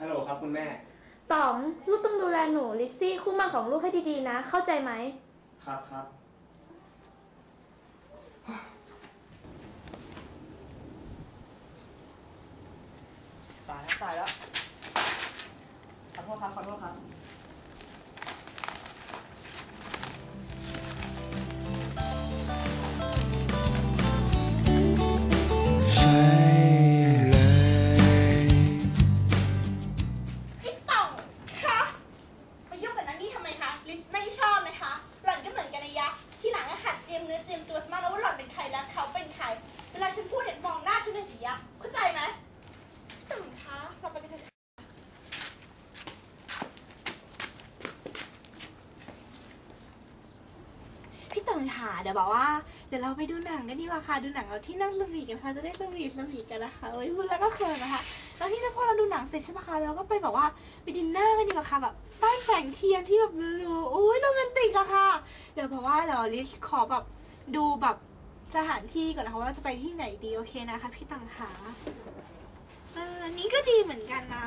ฮัลโหลครับคุณแม่ ต๋อง ลูกต้องดูแลหนูลิซซี่คู่หมั่นของลูกให้ดีๆนะ เข้าใจไหม ครับครับ เดี๋ยวเราไปดูหนังกันดีกว่าค่ะ ดูหนังเราที่นั่งสวีทกันค่ะ จะได้สวีทสวีทกันนะคะเอ้ยพูดแล้วก็เขินนะคะ แล้วที่พอเราดูหนังเสร็จใช่ไหมคะ เราก็ไปแบบว่าไปดินเนอร์กันดีกว่าค่ะแบบใต้แสงเทียนที่แบบรูๆโอ้ยโรแมนติกอะค่ะ เดี๋ยวบอกว่าเดี๋ยวลิสขอแบบดูแบบสถานที่ก่อนนะคะว่าจะไปที่ไหนดีโอเคนะคะ พี่ตังขาเอออันนี้ก็ดีเหมือนกันนะ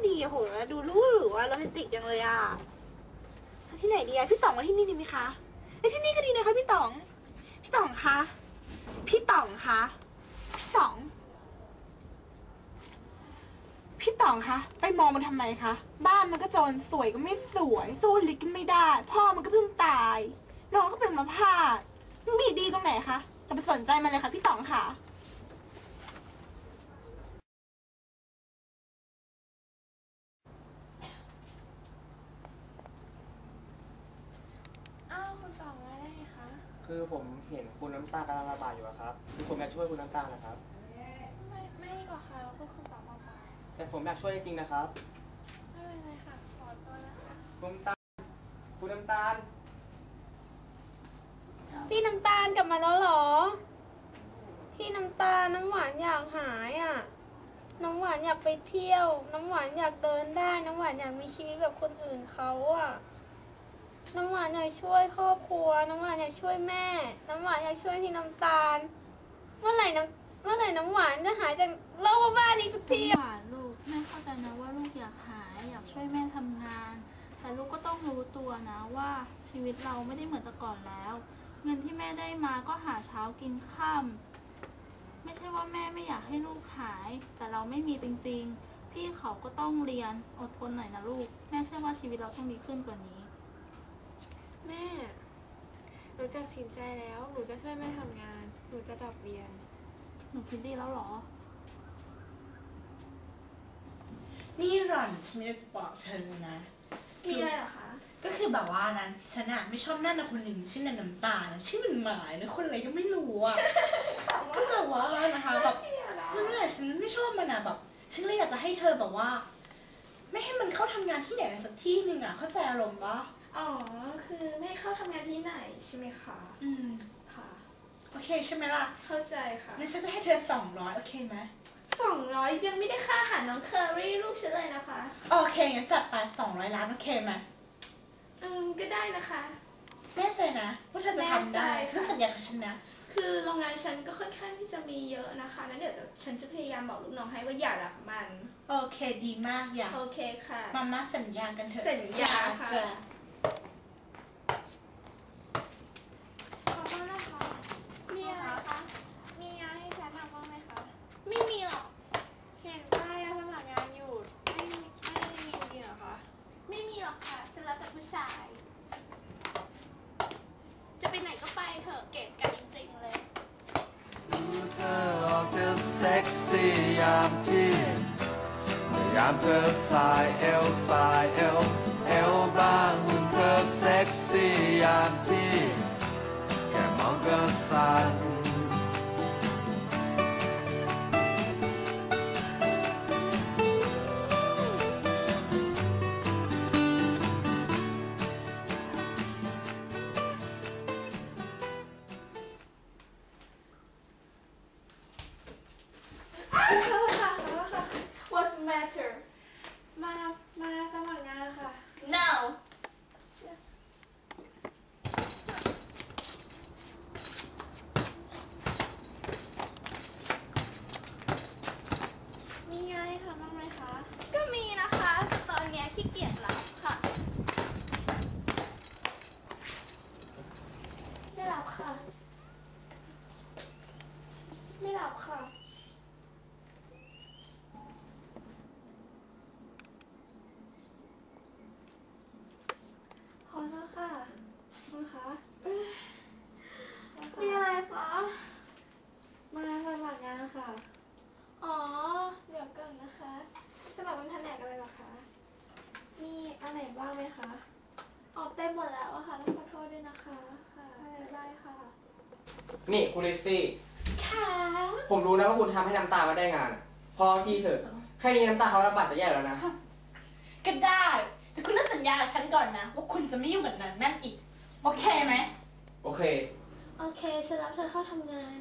ที่นี่ก็ดีอะโหดูรู้หรือว่าโรแมนติกจังเลยอะที่ไหนดีอะพี่ต๋องมาที่นี่ดีไหมคะไอ้ที่นี่ก็ดีนะคะพี่ต๋อง พี่ต๋องคะ พี่ต๋องคะ พี่ต๋อง พี่ต๋องคะ ไปมองมันทำไมคะ บ้านมันก็จนสวยก็ไม่สวย สู้ลิกก็ไม่ได้ พ่อมันก็เพิ่งตาย น้องก็เป็นมาพาดมีดีตรงไหนคะอย่าไปสนใจมันเลยค่ะ พี่ต๋องค่ะ อ้าวคุณต๋องมาได้ไงคะ คือผมเห็นคุณน้ำตาลกำลังระบาดอยู่อะครับ คือ ผมอยากช่วยคุณน้ำตาลนะครับ ไม่ไม่ดีกว่าค่ะเราก็คุณต๋องมาก่อนแต่ผมอยากช่วยจริงๆนะครับ ไม่เป็นไรค่ะขอตัวนะคะคุณน้ำตาล คุณน้ำตาล พี่น้ำตาลกลับมาแล้วเหรอ พี่น้ำตาลน้ำหวานอยากหายอะ น้ำหวานอยากไปเที่ยว น้ำหวานอยากเดินได้ น้ำหวานอยากมีชีวิตแบบคนอื่นเขาอะ น้ำหวานอยากช่วยครอบครัว น้ำหวานอยากช่วยแม่ น้ำหวานอยากช่วยพี่น้ำตาล เมื่อไหร่น้ำเมื่อไหร่น้ำหวานจะหายจากโรคบ้าๆนี้สักทีหวานลูกแม่เข้าใจนะว่าลูกอยากหายอยากช่วยแม่ทำงาน แต่ลูกก็ต้องรู้ตัวนะว่าชีวิตเราไม่ได้เหมือนแต่ก่อนแล้ว เงินที่แม่ได้มาก็หาเช้ากินค่ำไม่ใช่ว่าแม่ไม่อยากให้ลูกหาย แต่เราไม่มีจริงๆ พี่เขาก็ต้องเรียนอดทนหน่อยนะลูก แม่เชื่อว่าชีวิตเราต้องดีขึ้นกว่านี้ แม่ หนูตัดสินใจแล้ว หนูจะช่วยแม่ทำงาน หนูจะดรอปเรียน หนูคิดดีแล้วเหรอ นี่หล่อนฉันไม่ได้จะบอกเธอนะ มีอะไรเหรอคะ ก็คือแบบว่านั้นฉันอะไม่ชอบหน้าหน้าคนหนึ่งชื่อนันน้ำตาลนะชื่อมันหมายนะคนอะไรก็ไม่รู้อะก็แบบว่านะคะแบบนั่นแหละฉันไม่ชอบมันอะแบบฉันเลยอยากจะให้เธอแบบว่า ไม่ให้มันเข้าทำงานที่ไหนสักที่หนึ่งอะเข้าใจอารมณ์ปะอ๋อ คือไม่ให้เข้าทำงานที่ไหนใช่ไหมคะ อืมค่ะ โอเคใช่ไหมล่ะเข้าใจค่ะงั้นฉันจะให้เธอสองร้อยโอเคไหมสองร้อยยังไม่ได้ค่าอาหารน้องเคอรี่ลูกฉันเลยนะคะ โอเคงั้นจัดไปสองร้อยล้านโอเคไหมอืมก็ได้นะคะ แน่ใจนะว่าเธอจะทำได้แน่ใจค่ะเรื่องสัญญากับฉันนะคือโรงงานฉันก็ค่อนข้างที่จะมีเยอะนะคะแล้วเดี๋ยวฉันจะพยายามบอกลูกน้องให้ว่าอย่ารับมัน โอเคดีมากอย่าโอเคค่ะ มามาสัญญากันเถอะสัญญาค่ะ จ้ะามเธอสายเอวสายเอวเอวบางหุ่นเธอเซ็กซี่ยามที่แค่มองก็สั่น นี่คุณลิซซี่ ค่ะผมรู้นะว่าคุณทำให้น้ำตามาได้งานพอที่เถอะ แค่นี้น้ำตาเขาระบาดจะแย่แล้วนะ ก็ได้ แต่คุณต้องสัญญากับฉันก่อนนะ ว่าคุณจะไม่ยุ่งกับนางนั่นอีก โอเคไหม โอเค โอเคฉันรับเธอเข้าทำงาน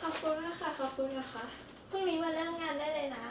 ขอบคุณนะคะขอบคุณนะคะ พรุ่งนี้มาเริ่มงานได้เลยนะ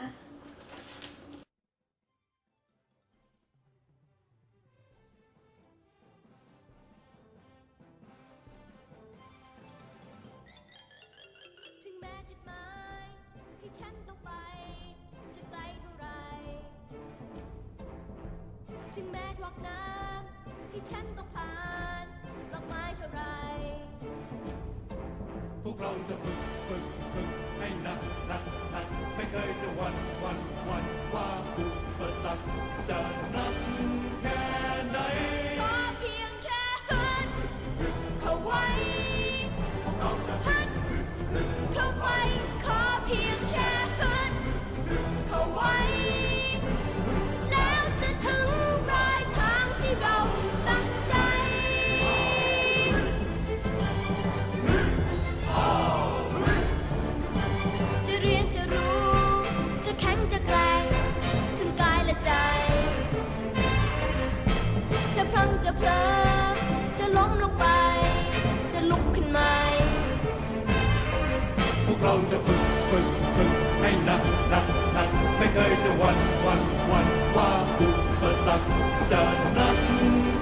เราจะฝึกฝึกฝึกให้หนักหนักหนักไม่เคยจะหวั่นหวั่นหวั่นว่าอุปสรรคจะหนัก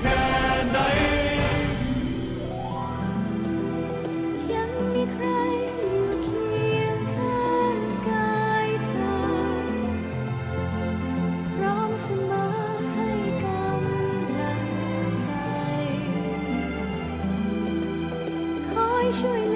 แค่ไหนยังมีใครอยู่เคียงข้างกายเธอพร้อมเสมอให้กำลังใจคอยช่วย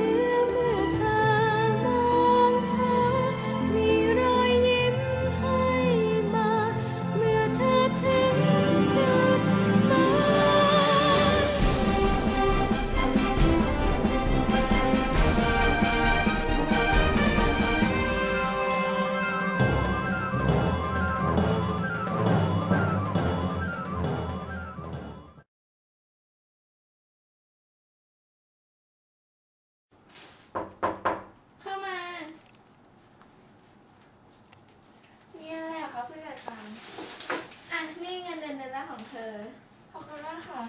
เดือนแรกของเธอ ขอบคุณมากค่ะ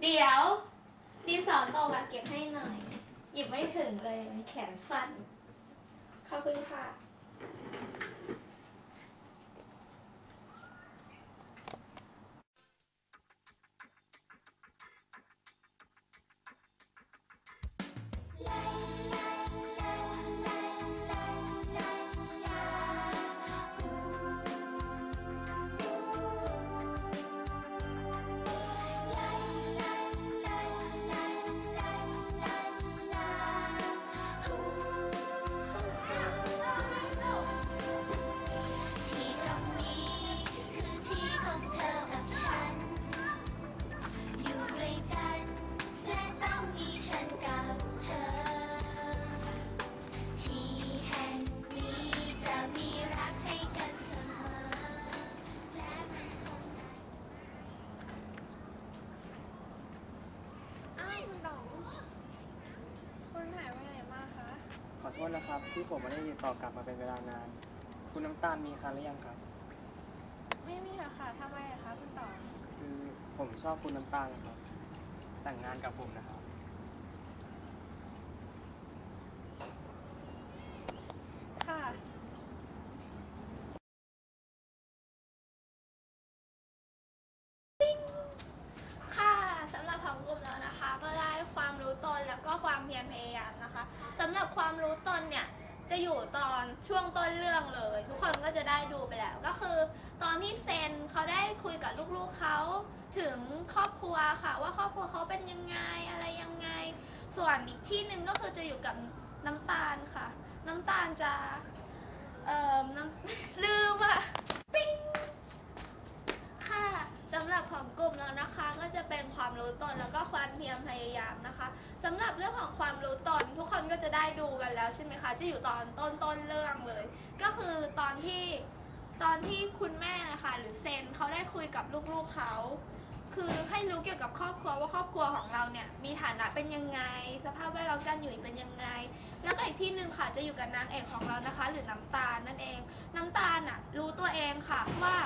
เดี๋ยวดินสอตกอะเก็บให้หน่อย หยิบไม่ถึงเลยมันแขนสั้นขอบคุณค่ะ นะครับ ที่ผมไม่ได้ติดต่อกลับมาเป็นเวลานาน คุณน้ำตาลมีคันหรือยังครับ ไม่มีหรอกค่ะทำไมอะคะคุณต่อ คือผมชอบคุณน้ำตาลครับ แต่งงานกับผมนะครับ พียรพยายามนะคะสำห รู้ตนเนี่ยจะอยู่ตอนช่วงต้นเรื่องเลย ทุกคนก็จะได้ดูไปแล้ว ก็คือ ตอนที่เซนเขาได้คุยกับลูกๆเขาถึงครอบครัวค่ะ ว่าครอบครัวเขาเป็นยังไงอะไรยังไง ส่วนอีกที่หนึ่งก็คือจะอยู่กับน้ำตาลค่ะ น้ำตาลจะเอ่อน้ำลืมอะปิ้งค่ะ สำหรับของกลุ่มเรานะคะ ก็จะเป็นความรู้ตนแล้วก็ความเพียรพยายามนะคะสำหรับเรื่องของความรู้ตน ทุกคนก็จะได้ดูกันแล้วใช่ไหมคะ จะอยู่ตอนต้นต้นเรื่องเลย ก็คือตอนที่ตอนที่คุณแม่นะคะหรือเซนเขาได้คุยกับลูกๆเขาคือให้รู้เกี่ยวกับครอบครัวว่าครอบครัวของเราเนี่ยมีฐานะเป็นยังไง สภาพแวดล้อมการอยู่เป็นยังไง แล้วก็อีกที่หนึ่งค่ะจะอยู่กับนางเอกของเรานะคะ หรือน้ำตาลนั่นเอง น้ำตาลน่ะรู้ตัวเองค่ะว่า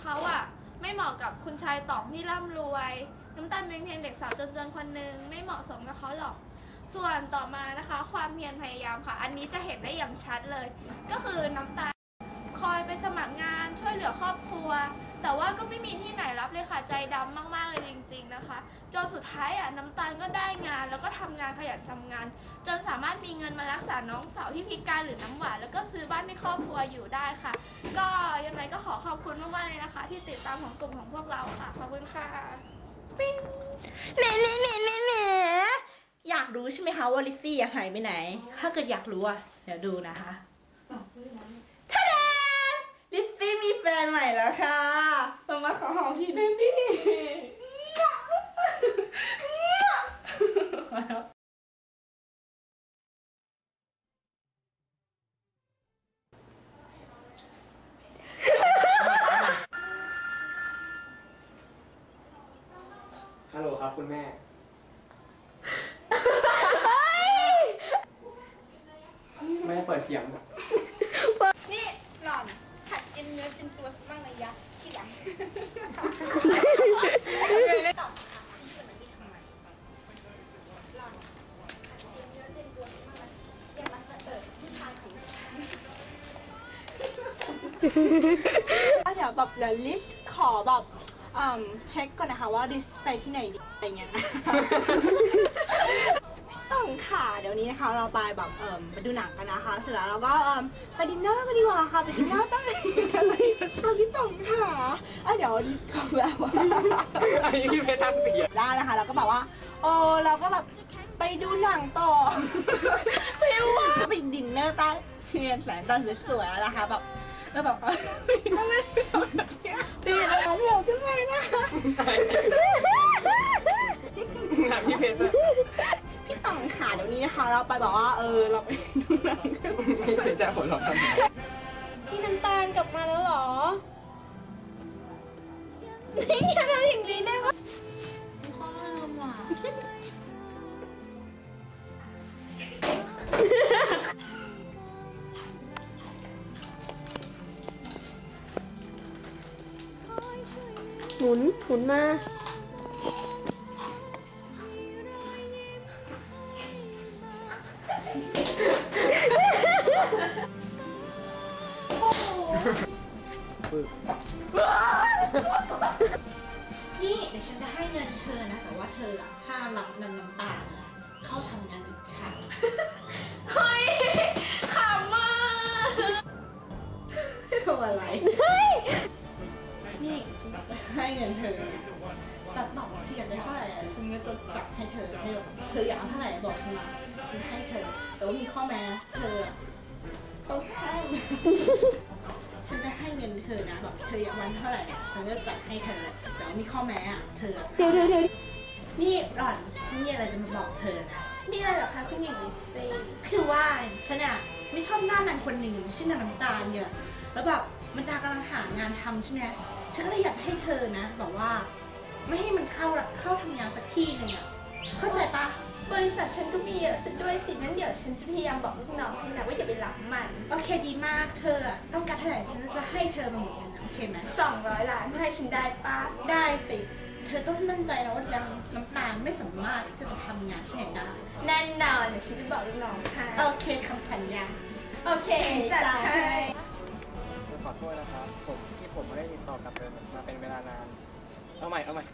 เขาอะ ไม่เหมาะกับคุณชายต่องที่ร่ำรวย น้ำตาลเป็นเพียงเด็กสาวจนๆคนหนึ่งไม่เหมาะสมกับเขาหรอก ส่วนต่อมานะคะ ความเพียรพยายามค่ะ อันนี้จะเห็นได้อย่างชัดเลย ก็คือน้ำตาลคอยไปสมัครงานช่วยเหลือครอบครัว แต่ว่าก็ไม่มีที่ไหนรับเลยค่ะใจดำมากๆเลยจริง ๆนะคะ จนสุดท้ายอะน้ำตาลก็ได้งาน แล้วก็ทำงานขยันทำงาน จนสามารถมีเงินมารักษาน้องสาวที่พิการหรือน้ำหวานแล้วก็ซื้อบ้านให้ครอบครัวอยู่ได้ค่ะ ก็ยังไงก็ขอขอบคุณมากๆเลยนะคะ ที่ติดตามของกลุ่มของพวกเราค่ะขอบคุณค่ะเน่เน่เน่เน่เน่อยากรู้ใช่ไหมคะว่าลิซซี่หายไปไหน ถ้าเกิดอยากรู้อะเดี๋ยวดูนะคะท่าดาลิซซี่มีแฟ นใหม่แล้วค่ะต้องมาขอหอมทีได้พี่ฮัลโหลครับคุณแม่ แม่เปิดเสียง นี่หล่อนหัดกินเนื้อกินตัวบ้างเลยยะที่หลังตอบค่ะที่ชวนมานี่ทำไมหล่อนหัดกินเนื้อกินตัวบ้างนะอย่ามาเปิดผู้ชายของฉัน เดี๋ยวแบบเดี๋ยวลิสขอแบบอืมเช็คก่อนนะคะว่าลิสไปที่ไหนดีอะไรเงี้ยนะต้องค่ะเดี๋ยวนี้นะคะเราไปแบบเอ่มไปดูหนังกันนะคะ เสร็จแล้วเราก็เอ่มไปดินเนอร์กันดีกว่าค่ะไปดินเนอร์ใต้อะไรตอนที่ต้องค่ะอะเดี๋ยวลิสก็แบบว่า อันนี้พี่เพชรตั้งเสียงได้นะคะแล้วก็แบบว่าโอ้เราก็แบบไปดูหนังต่อไม่ว่าไปดินเนอร์ใต้เทียนแสงตอนสวยๆแล้วนะคะแบบ แล้วแบบทำไมไม่ทำแบบเนี้ยตีแล้วเดี๋ยวขึ้นไปนะคะงานพี่เพชรอะพี่ต่องขาเดี๋ยวนี้นะคะ เราไปบอกว่าเออเราไปดูหนังกันพี่เพชรจะหัวเราะทำไมพี่น้ำตาลกลับมาแล้วเหรอนี่อย่าทำอย่างนี้ได้ปะพ่ หมุนหมุนมา ได้เท่าไหร่อะฉันก็จะจัดให้เธอให้เธออยากเอาเท่าไหร่บอกฉันมาฉันให้เธอ แต่ว่ามีข้อแม้นะเธอต้องห้ฉันจะให้เงินเธอนะแบบเธออยากวันเท่าไหร่อะฉันก็จัดให้เธอ แต่ว่ามีข้อแม้อะเธอ เดี๋ยวเดี๋ยวเดี๋ยวนี่หล่อนฉันมีอะไรจะมาบอกเธอนะมีอะไรเหรอคะคุณหญิงลิซซี่คือว่าฉันอะไม่ชอบหน้านางคนหนึ่งชื่อนางน้ำตาลเนี่ยแล้วแบบมันจะกำลังหางานทำใช่ไหมฉันก็เลยอยากให้เธอนะแบบว่า ไม่ให้มันเข้าเข้าทำงานสักที่หนึ่งอะเข้าใจปะบริษัทฉันก็มีเยอะซะด้วยสิงั้นเดี๋ยวฉันจะพยายามบอกลูกน้องให้นะว่าอย่าไปหลังมัน โอเคดีมากเธออะต้องการเท่าไหร่ฉันจะให้เธอมาหมดเลยนะโอเคไหม200ล้านให้ฉันได้ปะได้สิเธอต้องมั่นใจนะว่านางน้ำตาลไม่สามารถที่จะทำงานที่ไหนได้แน่นอนเดี๋ยวฉันจะบอกลูกน้องให้โอเคคำสัญญาโอเคจัดให้ขอโทษนะครับผมที่ผมไม่ได้ติดต่อกับเธอมาเป็นเวลานาน เอาใหม่ เอาใหม่